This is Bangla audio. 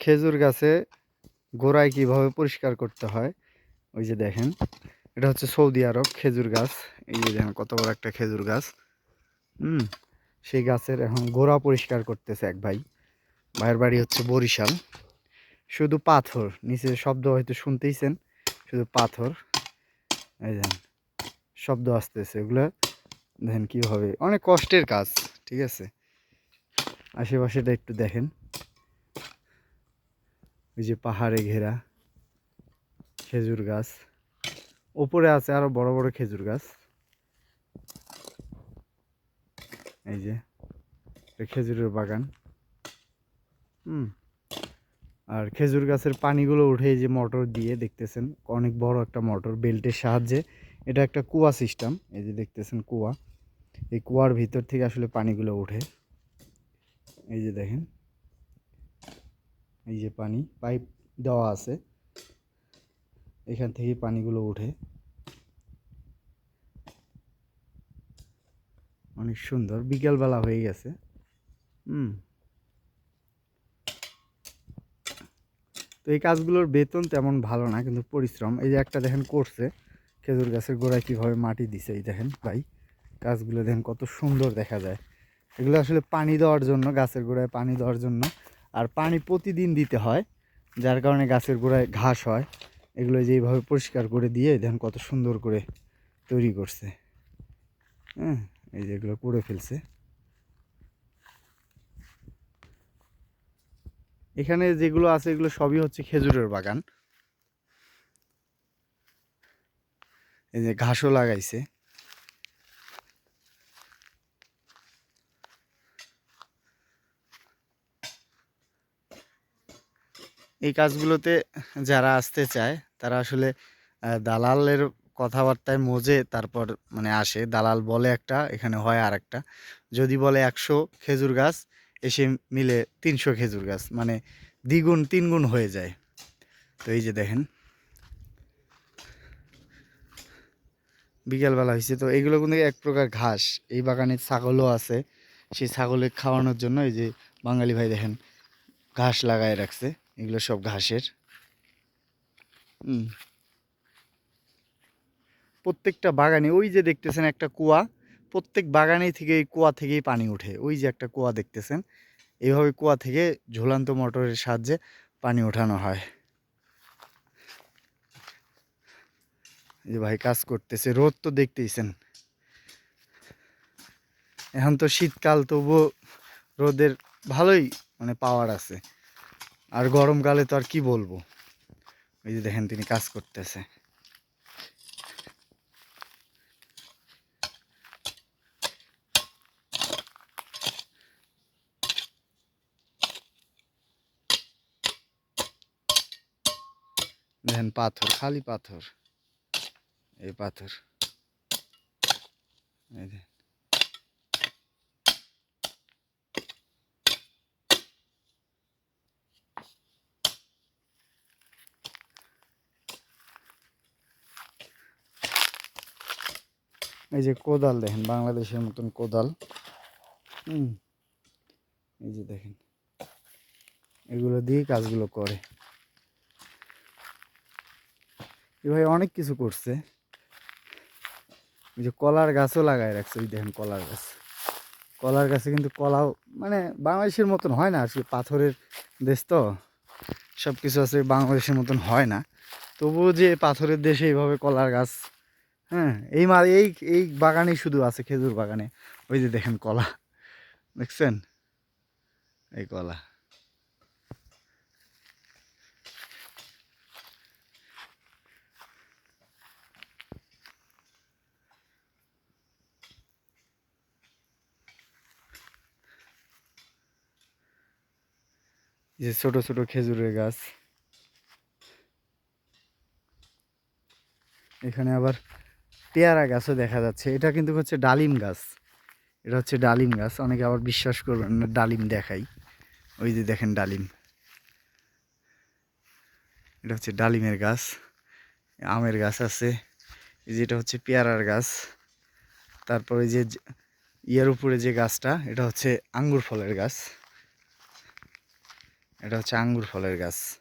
খেজুর গাছে গোড়ায় কীভাবে পরিষ্কার করতে হয়? ওই যে দেখেন, এটা হচ্ছে সৌদি আরব খেজুর গাছ। এই যে দেখেন কত বড় একটা খেজুর গাছ। হুম, সেই গাছের এখন গোড়া পরিষ্কার করতেছে এক ভাই। ভাইয়ের বাড়ি হচ্ছে বরিশাল। শুধু পাথর, নিচে শব্দ হয়তো শুনতেইছেন শুধু পাথর। এই দেখেন শব্দ আসতেছে এগুলো দেখেন কীভাবে, অনেক কষ্টের কাজ, ঠিক আছে? আশেপাশেটা একটু দেখেন। ওই যে পাহাড়ে ঘেরা খেজুর গাছ। ওপরে আছে আরও বড় বড় খেজুর গাছ। এই যে খেজুরের বাগান। হুম। আর খেজুর গাছের পানিগুলো উঠে যে মোটর দিয়ে দেখতেছেন, অনেক বড় একটা মোটর বেল্টের সাহায্যে। এটা একটা কুয়া সিস্টেম, এই যে দেখতেছেন কুয়া। এই কুয়ার ভিতর থেকে আসলে পানিগুলো উঠে। এই যে দেখেন। এই যে পানি, পাইপ দেওয়া আছে। এখান থেকে পানিগুলো উঠে অনেক সুন্দর, বিকেলবেলা হয়ে গেছে। হুম। তো এই কাজগুলোর বেতন তেমন ভালো না, কিন্তু পরিশ্রম। এই যে একটা দেখেন করছে, খেজুর গাছের গোড়ায় কীভাবে মাটি দিছে, এই দেখেন ভাই। গাছগুলো দেখেন কত সুন্দর দেখা যায়। এগুলো আসলে পানি দেওয়ার জন্য, গাছের গোড়ায় পানি দেওয়ার জন্য আর পানি প্রতিদিন দিতে হয়, যার কারণে গাছের গোড়ায় ঘাস হয়। এগুলো যে এইভাবে পরিষ্কার করে দিয়ে দেখেন কত সুন্দর করে তৈরি করছে। হ্যাঁ এই যে এগুলো করে ফেলছে। এখানে যেগুলো আছে এগুলো সবই হচ্ছে খেজুরের বাগান। এই যে ঘাসও লাগাইছে। এই কাজগুলোতে যারা আসতে চায়, তারা আসলে দালালের কথাবার্তায় মজে তারপর মানে আসে। দালাল বলে একটা, এখানে হয় আর একটা যদি বলে একশো খেজুর গাছ, এসে মিলে তিনশো খেজুর গাছ মানে দ্বিগুণ, তিনগুণ হয়ে যায়। তো এই যে দেখেন। বিকেলবেলা হয়েছে তো এইগুলো কিন্তু এক প্রকার ঘাস। এই বাগানে ছাগলও আছে। সেই ছাগলে খাওয়ানোর জন্য এই যে বাঙালি ভাই দেখেন, ঘাস লাগায় রাখছে। এগুলো সব ঘাসের। প্রত্যেকটা বাগানে, ওই যে দেখতেছেন একটা কুয়া, প্রত্যেক বাগানে থেকে এই কুয়া থেকেই পানি ওঠে। ওই যে একটা কুয়া দেখতেছেন, এইভাবে কুয়া থেকে ঝুলান্ত মোটরের সাহায্যে পানি ওঠানো হয়। যে ভাই কাজ করতেছে, রোদ তো দেখতেইছেন। এখন তো শীতকাল, তবুও রোদের ভালোই মানে পাওয়ার আছে। আর গরমকালে তো আর কি বলব? এই যে দেখেন তিনি কাজ করতেছে। দেখেন পাথর, খালি পাথর। এই পাথর। এই এই যে কোদাল দেখেন, বাংলাদেশের মতন কোদাল। হুম, এই যে দেখেন, এগুলো দিয়ে কাজগুলো করে। এভাবে অনেক কিছু করছে। এই যে কলার গাছও লাগায় রাখছে ওই দেখেন কলার গাছ। কলার গাছে কিন্তু কলাও মানে বাংলাদেশের মতন হয় না আসলে পাথরের দেশ তো সব কিছু আছে, বাংলাদেশের মতন হয় না। তবুও যে পাথরের দেশে এইভাবে কলার গাছ হ্যাঁ এই মা, এই এই বাগানেই শুধু আছে খেজুর বাগানে। ওই যে দেখেন কলা, দেখছেন? এই কলা। যে ছোট ছোট খেজুরের গাছ। এখানে আবার পেয়ারা গাছও দেখা যাচ্ছে। এটা কিন্তু হচ্ছে ডালিম গাছ। এটা হচ্ছে ডালিম গাছ। অনেকে আবার বিশ্বাস করবেন না, ডালিম দেখাই। ওই যে দেখেন ডালিম। এটা হচ্ছে ডালিমের গাছ। আমের গাছ আছে। এই যে এটা হচ্ছে পেয়ারার গাছ। তারপরে যে যে- ইয়ের উপরে যে গাছটা, এটা হচ্ছে আঙ্গুর ফলের গাছ। এটা হচ্ছে আঙ্গুর ফলের গাছ।